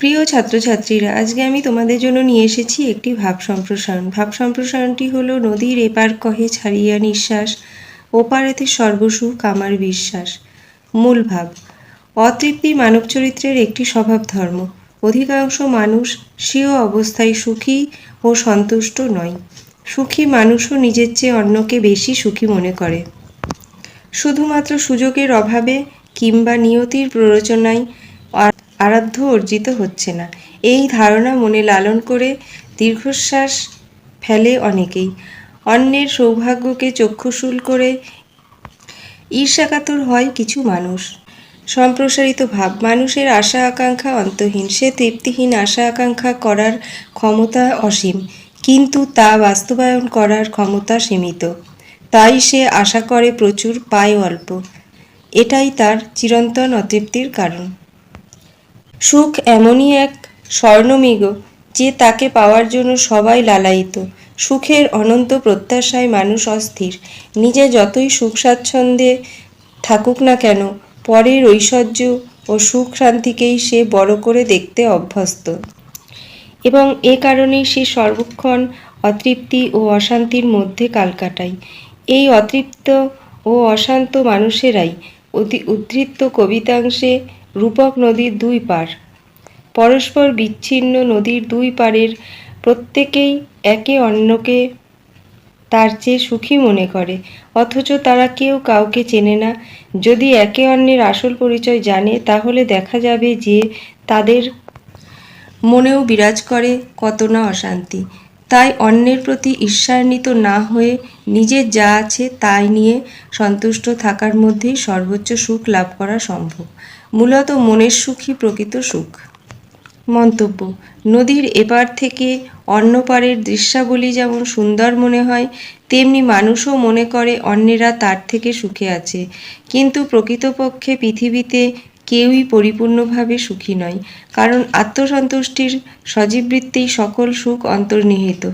প্রিয় ছাত্রছাত্রীরা, আজকে আমি তোমাদের জন্য নিয়ে এসেছি একটি ভাব সম্প্রসারণ। ভাব সম্প্রসারণটি হলো নদীর এপার কহে ছাড়িয়া নিঃশ্বাস, ওপারেতে সর্বসুখ আমার বিশ্বাস। মূল ভাব, অতৃপ্তি মানব চরিত্রের একটি স্বভাব ধর্ম। অধিকাংশ মানুষ স্বীয় অবস্থায় সুখী ও সন্তুষ্ট নয়। সুখী মানুষও নিজের চেয়ে অন্যকে বেশি সুখী মনে করে। শুধুমাত্র সুযোগের অভাবে কিংবা নিয়তির প্ররোচনায় আরাধ্য অর্জিত হচ্ছে না। এই ধারণা মনে লালন করে দীর্ঘশ্বাস ফেলে অনেকেই। অন্যের সৌভাগ্যকে চক্ষুশূল করে ঈর্ষাকাতর হয় কিছু মানুষ। সম্প্রসারিত ভাব, মানুষের আশা আকাঙ্ক্ষা, অন্তহীন। সে তৃপ্তিহীন আশা আকাঙ্ক্ষা করার ক্ষমতা অসীম, কিন্তু তা বাস্তবায়ন করার ক্ষমতা সীমিত। তাই সে আশা করে প্রচুর, পায় অল্প। এটাই তার চিরন্তন অতৃপ্তির কারণ। সুখ এমনই এক স্বর্ণমৃগ যে তাকে পাওয়ার জন্য সবাই লালায়িত। সুখের অনন্ত প্রত্যাশায় মানুষ অস্থির। নিজে যতই সুখ স্বাচ্ছন্দ্যে থাকুক না কেন, পরের ঐশ্বর্য ও সুখ শান্তিকেই সে বড় করে দেখতে অভ্যস্ত। এবং এ কারণেই সে সর্বক্ষণ অতৃপ্তি ও অশান্তির মধ্যে কাল কাটায়। এই অতৃপ্ত ও অশান্ত মানুষেরাই অতি উদ্ধৃত কবিতাংশে রূপক নদীর দুই পার। পরস্পর বিচ্ছিন্ন নদীর দুই পারের প্রত্যেকেই একে অন্যকে তার চেয়ে সুখী মনে করে, অথচ তারা কেউ কাউকে চেনে না। যদি একে অন্যের আসল পরিচয় জানে, তাহলে দেখা যাবে যে তাদের মনেও বিরাজ করে কত না অশান্তি। তাই অন্যের প্রতি ঈর্ষান্বিত না হয়ে নিজের যা আছে তাই নিয়ে সন্তুষ্ট থাকার মধ্যেই সর্বোচ্চ সুখ লাভ করা সম্ভব। মূলত মনের সুখই প্রকৃত সুখ। মন্তব্য, নদীর এপার থেকে অন্য পারের দৃশ্যাবলী যেমন সুন্দর মনে হয়, তেমনি মানুষও মনে করে অন্যেরা তার থেকে সুখে আছে। কিন্তু প্রকৃতপক্ষে পৃথিবীতে কেউই পরিপূর্ণভাবে সুখী নয়, কারণ আত্মসন্তুষ্টির সজীববৃত্তেই সকল সুখ অন্তর্নিহিত।